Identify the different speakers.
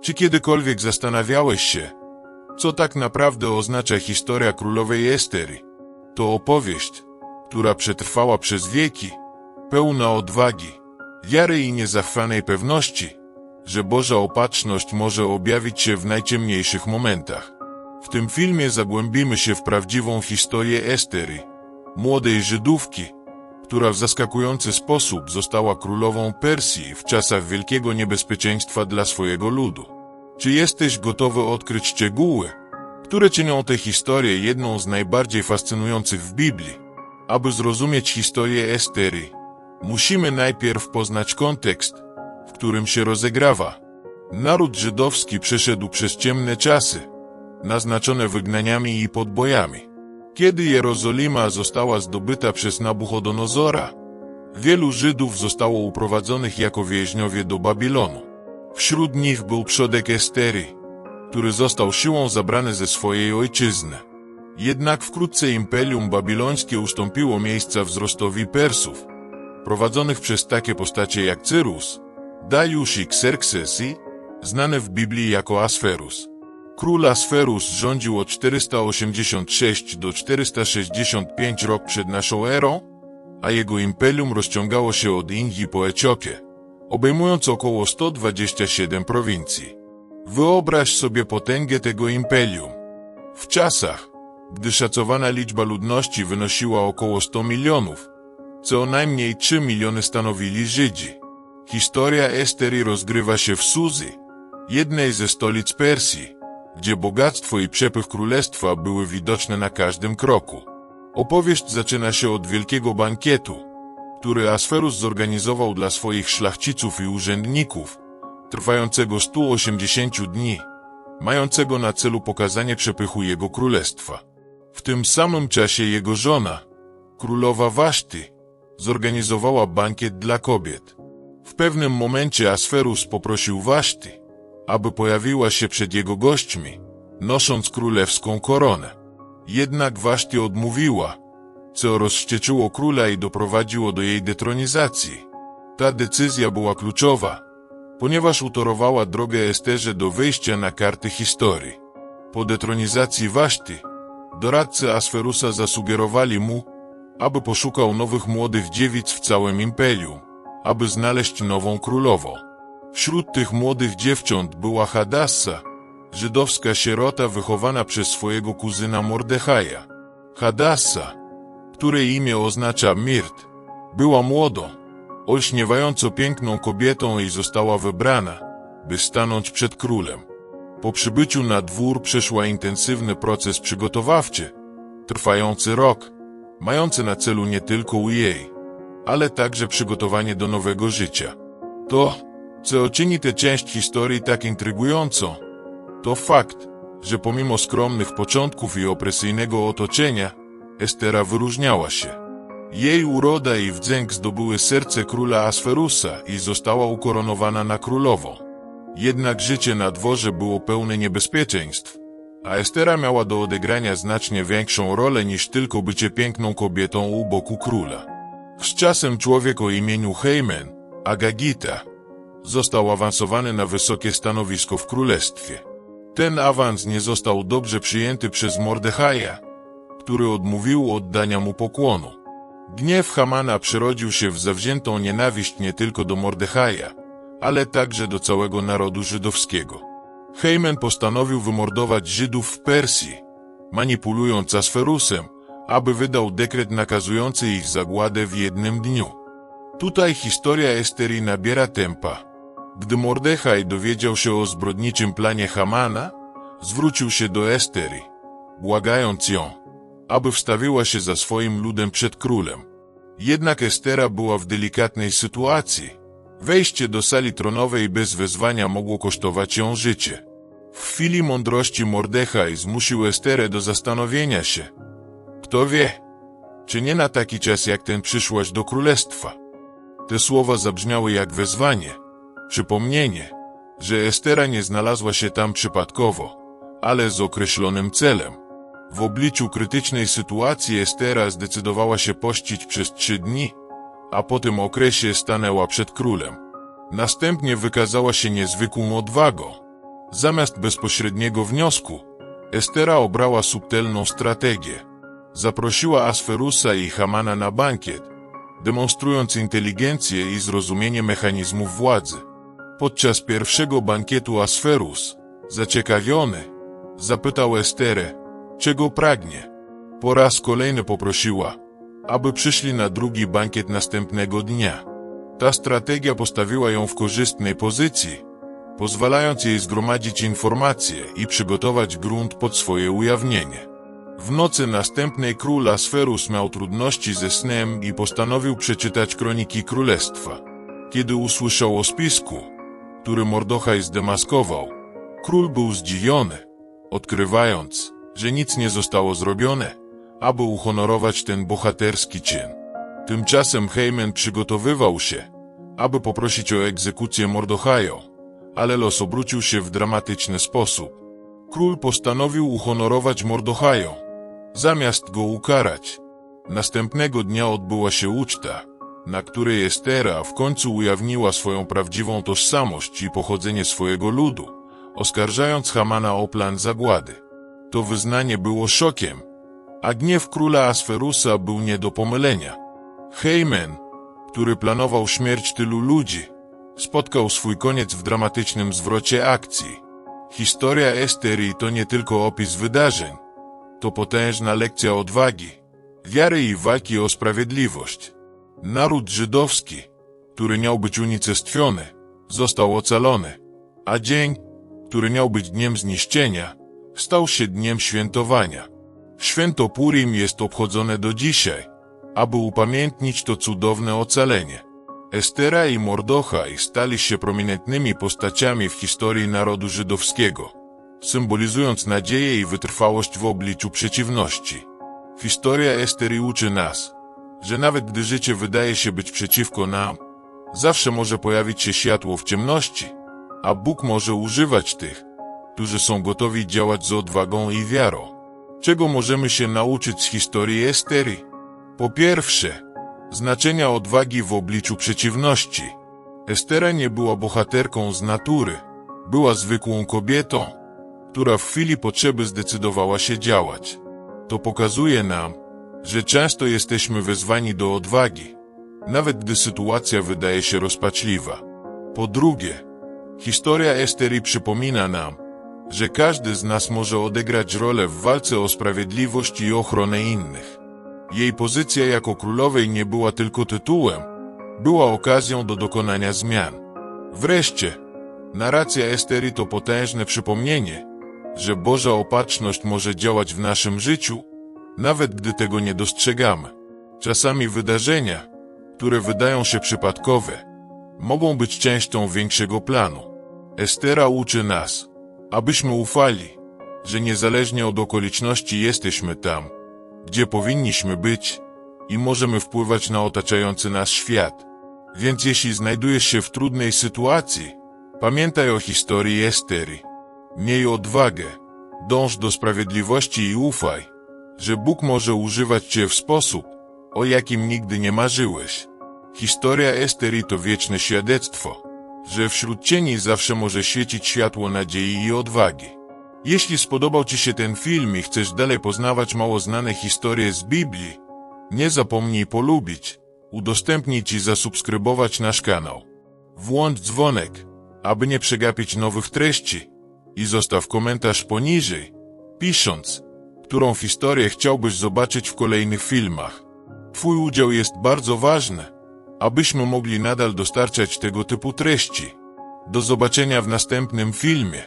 Speaker 1: Czy kiedykolwiek zastanawiałeś się, co tak naprawdę oznacza historia królowej Estery? To opowieść, która przetrwała przez wieki, pełna odwagi, wiary i niezachwanej pewności, że Boża opatrzność może objawić się w najciemniejszych momentach. W tym filmie zagłębimy się w prawdziwą historię Estery, młodej Żydówki, która w zaskakujący sposób została królową Persji w czasach wielkiego niebezpieczeństwa dla swojego ludu. Czy jesteś gotowy odkryć szczegóły, które czynią tę historię jedną z najbardziej fascynujących w Biblii? Aby zrozumieć historię Estery, musimy najpierw poznać kontekst, w którym się rozegrawa. Naród żydowski przeszedł przez ciemne czasy, naznaczone wygnaniami i podbojami. Kiedy Jerozolima została zdobyta przez Nabuchodonozora, wielu Żydów zostało uprowadzonych jako więźniowie do Babilonu. Wśród nich był przodek Estery, który został siłą zabrany ze swojej ojczyzny. Jednak wkrótce Imperium Babilońskie ustąpiło miejsca wzrostowi Persów, prowadzonych przez takie postacie jak Cyrus, Dariusz i Xerxesi, znane w Biblii jako Asferus. Król Asferus rządził od 486 do 465 rok przed naszą erą, a jego imperium rozciągało się od Indii po Etiopię, obejmując około 127 prowincji. Wyobraź sobie potęgę tego imperium. W czasach, gdy szacowana liczba ludności wynosiła około 100 milionów, co najmniej 3 miliony stanowili Żydzi. Historia Estery rozgrywa się w Suzy, jednej ze stolic Persji, gdzie bogactwo i przepych królestwa były widoczne na każdym kroku. Opowieść zaczyna się od wielkiego bankietu, który Asferus zorganizował dla swoich szlachciców i urzędników, trwającego 180 dni, mającego na celu pokazanie przepychu jego królestwa. W tym samym czasie jego żona, królowa Waszty, zorganizowała bankiet dla kobiet. W pewnym momencie Asferus poprosił Waszty, aby pojawiła się przed jego gośćmi, nosząc królewską koronę. Jednak Waszty odmówiła, co rozwścieczyło króla i doprowadziło do jej detronizacji. Ta decyzja była kluczowa, ponieważ utorowała drogę Esterze do wyjścia na karty historii. Po detronizacji Waszty, doradcy Asferusa zasugerowali mu, aby poszukał nowych młodych dziewic w całym imperium, aby znaleźć nową królową. Wśród tych młodych dziewcząt była Hadassa, żydowska sierota wychowana przez swojego kuzyna Mordechaja. Hadassa, której imię oznacza Mirt, była młodą, olśniewająco piękną kobietą i została wybrana, by stanąć przed królem. Po przybyciu na dwór przeszła intensywny proces przygotowawczy, trwający rok, mający na celu nie tylko jej, ale także przygotowanie do nowego życia. To, co czyni tę część historii tak intrygującą, to fakt, że pomimo skromnych początków i opresyjnego otoczenia, Estera wyróżniała się. Jej uroda i wdzięk zdobyły serce króla Asferusa i została ukoronowana na królową. Jednak życie na dworze było pełne niebezpieczeństw, a Estera miała do odegrania znacznie większą rolę niż tylko bycie piękną kobietą u boku króla. Z czasem człowiek o imieniu Heimen, Agagita, został awansowany na wysokie stanowisko w królestwie. Ten awans nie został dobrze przyjęty przez Mordechaja, który odmówił oddania mu pokłonu. Gniew Hamana przerodził się w zawziętą nienawiść nie tylko do Mordechaja, ale także do całego narodu żydowskiego. Heimen postanowił wymordować Żydów w Persji, manipulując Asferusem, aby wydał dekret nakazujący ich zagładę w jednym dniu. Tutaj historia Esterii nabiera tempa. Gdy Mordechaj dowiedział się o zbrodniczym planie Hamana, zwrócił się do Esterii, błagając ją, aby wstawiła się za swoim ludem przed królem. Jednak Estera była w delikatnej sytuacji. Wejście do sali tronowej bez wezwania mogło kosztować ją życie. W chwili mądrości Mordechaj zmusił Esterę do zastanowienia się. Kto wie, czy nie na taki czas jak ten przyszłaś do królestwa? Te słowa zabrzmiały jak wezwanie, przypomnienie, że Estera nie znalazła się tam przypadkowo, ale z określonym celem. W obliczu krytycznej sytuacji Estera zdecydowała się pościć przez trzy dni, a po tym okresie stanęła przed królem. Następnie wykazała się niezwykłą odwagą. Zamiast bezpośredniego wniosku, Estera obrała subtelną strategię. Zaprosiła Asferusa i Hamana na bankiet, demonstrując inteligencję i zrozumienie mechanizmów władzy. Podczas pierwszego bankietu Asferus, zaciekawiony, zapytał Esterę, czego pragnie. Po raz kolejny poprosiła, aby przyszli na drugi bankiet następnego dnia. Ta strategia postawiła ją w korzystnej pozycji, pozwalając jej zgromadzić informacje i przygotować grunt pod swoje ujawnienie. W nocy następnej król Asferus miał trudności ze snem i postanowił przeczytać kroniki królestwa. Kiedy usłyszał o spisku, który Mordochaj zdemaskował, król był zdziwiony, odkrywając, że nic nie zostało zrobione, aby uhonorować ten bohaterski czyn. Tymczasem Heyman przygotowywał się, aby poprosić o egzekucję Mordochajo, ale los obrócił się w dramatyczny sposób. Król postanowił uhonorować Mordochajo, zamiast go ukarać. Następnego dnia odbyła się uczta, na której Estera w końcu ujawniła swoją prawdziwą tożsamość i pochodzenie swojego ludu, oskarżając Hamana o plan zagłady. To wyznanie było szokiem, a gniew króla Asferusa był nie do pomylenia. Heyman, który planował śmierć tylu ludzi, spotkał swój koniec w dramatycznym zwrocie akcji. Historia Esterii to nie tylko opis wydarzeń, to potężna lekcja odwagi, wiary i walki o sprawiedliwość. Naród żydowski, który miał być unicestwiony, został ocalony, a dzień, który miał być dniem zniszczenia, stał się dniem świętowania. Święto Purim jest obchodzone do dzisiaj, aby upamiętnić to cudowne ocalenie. Estera i Mordochaj stali się prominentnymi postaciami w historii narodu żydowskiego, symbolizując nadzieję i wytrwałość w obliczu przeciwności. Historia Estery uczy nas, że nawet gdy życie wydaje się być przeciwko nam, zawsze może pojawić się światło w ciemności, a Bóg może używać tych, którzy są gotowi działać z odwagą i wiarą. Czego możemy się nauczyć z historii Estery? Po pierwsze, znaczenia odwagi w obliczu przeciwności. Estera nie była bohaterką z natury, była zwykłą kobietą, która w chwili potrzeby zdecydowała się działać. To pokazuje nam, że często jesteśmy wezwani do odwagi, nawet gdy sytuacja wydaje się rozpaczliwa. Po drugie, historia Estery przypomina nam, że każdy z nas może odegrać rolę w walce o sprawiedliwość i ochronę innych. Jej pozycja jako królowej nie była tylko tytułem, była okazją do dokonania zmian. Wreszcie, narracja Estery to potężne przypomnienie, że Boża opatrzność może działać w naszym życiu, nawet gdy tego nie dostrzegamy. Czasami wydarzenia, które wydają się przypadkowe, mogą być częścią większego planu. Estera uczy nas, abyśmy ufali, że niezależnie od okoliczności jesteśmy tam, gdzie powinniśmy być i możemy wpływać na otaczający nas świat. Więc jeśli znajdujesz się w trudnej sytuacji, pamiętaj o historii Estery. Miej odwagę, dąż do sprawiedliwości i ufaj, że Bóg może używać Cię w sposób, o jakim nigdy nie marzyłeś. Historia Estery to wieczne świadectwo, że wśród cieni zawsze może świecić światło nadziei i odwagi. Jeśli spodobał Ci się ten film i chcesz dalej poznawać mało znane historie z Biblii, nie zapomnij polubić, udostępnić i zasubskrybować nasz kanał. Włącz dzwonek, aby nie przegapić nowych treści i zostaw komentarz poniżej, pisząc, którą historię chciałbyś zobaczyć w kolejnych filmach. Twój udział jest bardzo ważny, abyśmy mogli nadal dostarczać tego typu treści. Do zobaczenia w następnym filmie.